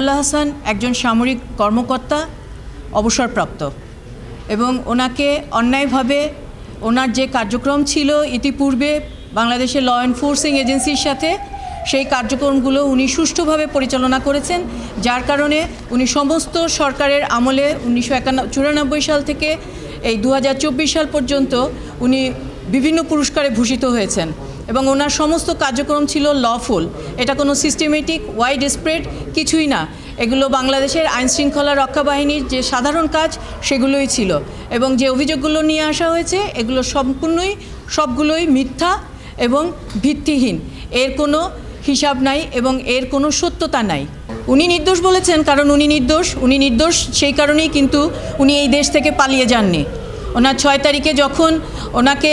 জিয়াউল্লাহ হাসান একজন সামরিক কর্মকর্তা, অবসরপ্রাপ্ত এবং ওনাকে অন্যায়ভাবে ওনার যে কার্যক্রম ছিল ইতিপূর্বে বাংলাদেশের ল এনফোর্সিং এজেন্সির সাথে, সেই কার্যক্রমগুলো উনি সুষ্ঠুভাবে পরিচালনা করেছেন, যার কারণে উনি সমস্ত সরকারের আমলে উনিশশো চুরানব্বই সাল থেকে এই দু হাজার চব্বিশ সাল পর্যন্ত উনি বিভিন্ন পুরস্কারে ভূষিত হয়েছেন এবং ওনার সমস্ত কার্যক্রম ছিল লফুল এটা কোনো সিস্টেমেটিক ওয়াইড স্প্রেড কিছুই না। এগুলো বাংলাদেশের আইন শৃঙ্খলা রক্ষা বাহিনীর যে সাধারণ কাজ, সেগুলোই ছিল। এবং যে অভিযোগগুলো নিয়ে আসা হয়েছে, এগুলো সম্পূর্ণই, সবগুলোই মিথ্যা এবং ভিত্তিহীন। এর কোনো হিসাব নাই এবং এর কোনো সত্যতা নাই। উনি নির্দোষ বলেছেন, কারণ উনি নির্দোষ। উনি নির্দোষ সেই কারণেই কিন্তু উনি এই দেশ থেকে পালিয়ে যাননি। ওনার ছয় তারিখে যখন ওনাকে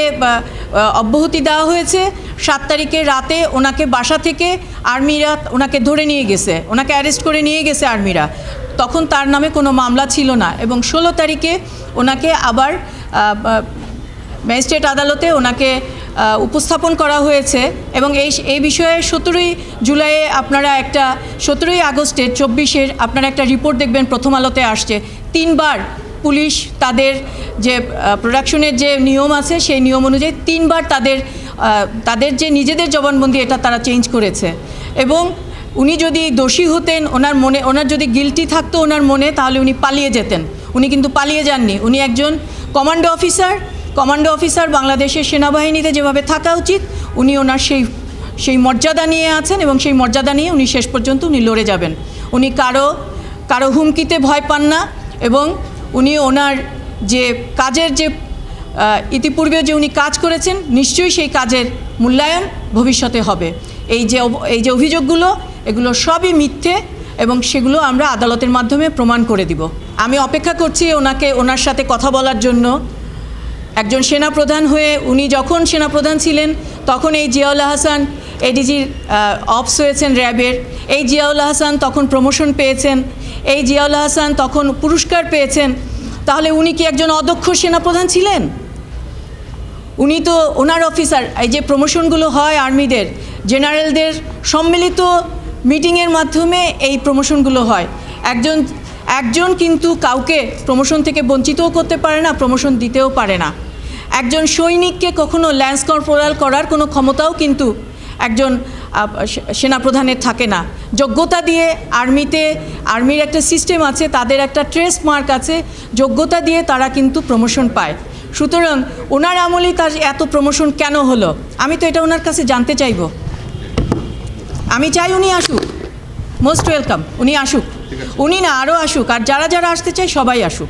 অব্যাহতি দেওয়া হয়েছে, সাত তারিখে রাতে ওনাকে বাসা থেকে আর্মিরা ওনাকে ধরে নিয়ে গেছে, ওনাকে অ্যারেস্ট করে নিয়ে গেছে আর্মিরা। তখন তার নামে কোনো মামলা ছিল না এবং ষোলো তারিখে ওনাকে আবার ম্যাজিস্ট্রেট আদালতে ওনাকে উপস্থাপন করা হয়েছে এবং এই এই বিষয়ে সতেরোই জুলাইয়ে আপনারা একটা, সতেরোই আগস্টের চব্বিশের আপনারা একটা রিপোর্ট দেখবেন, প্রথম আলোতে আসছে। তিনবার পুলিশ তাদের যে প্রোডাকশনের যে নিয়ম আছে, সেই নিয়ম অনুযায়ী তিনবার তাদের তাদের যে নিজেদের জবানবন্দি, এটা তারা চেঞ্জ করেছে। এবং উনি যদি দোষী হতেন, ওনার মনে, ওনার যদি গিলটি থাকতো ওনার মনে, তাহলে উনি পালিয়ে যেতেন। উনি কিন্তু পালিয়ে যাননি। উনি একজন কমান্ডো অফিসার কমান্ডো অফিসার বাংলাদেশের সেনাবাহিনীতে যেভাবে থাকা উচিত, উনি ওনার সেই সেই মর্যাদা নিয়ে আছেন এবং সেই মর্যাদা নিয়ে উনি শেষ পর্যন্ত উনি লড়ে যাবেন। উনি কারও কারও হুমকিতে ভয় পান না এবং উনি ওনার যে কাজের যে ইতিপূর্বে যে উনি কাজ করেছেন, নিশ্চয়ই সেই কাজের মূল্যায়ন ভবিষ্যতে হবে। এই যে এই যে অভিযোগগুলো, এগুলো সবই মিথ্যে এবং সেগুলো আমরা আদালতের মাধ্যমে প্রমাণ করে দিব। আমি অপেক্ষা করছি ওনাকে, ওনার সাথে কথা বলার জন্য। একজন সেনাপ্রধান হয়ে উনি যখন সেনাপ্রধান ছিলেন, তখন এই জিয়াউল হাসান এডিজির অপস হয়েছেন র্যাবের। এই জিয়াউল হাসান তখন প্রমোশন পেয়েছেন। এই জিয়াউল হাসান তখন পুরস্কার পেয়েছেন। তাহলে উনি কি একজন অদক্ষ সেনাপ্রধান ছিলেন? উনি তো ওনার অফিসার, এই যে প্রমোশনগুলো হয় আর্মিদের, জেনারেলদের সম্মিলিত মিটিংয়ের মাধ্যমে এই প্রমোশনগুলো হয়। একজন একজন কিন্তু কাউকে প্রমোশন থেকে বঞ্চিতও করতে পারে না, প্রমোশন দিতেও পারে না। একজন সৈনিককে কখনো ল্যান্স কর্পোরাল করার কোনো ক্ষমতাও কিন্তু একজন সেনাপ্রধানের থাকে না। যোগ্যতা দিয়ে আর্মিতে আর্মির একটা সিস্টেম আছে তাদের একটা ট্রেস মার্ক আছে যোগ্যতা দিয়ে তারা কিন্তু প্রমোশন পায়। সুতরাং ওনার আমলেই তার এত প্রমোশন কেন হলো? আমি তো এটা ওনার কাছে জানতে চাইব। আমি চাই উনি আসুক। মোস্ট ওয়েলকাম উনি আসুক। উনি না আরও আসুক। আর যারা যারা আসতে চায় সবাই আসুক।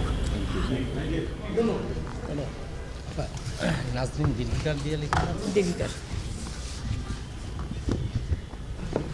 নাজরিন দীর্ঘিকার দিয়ে লিখে দেবিকার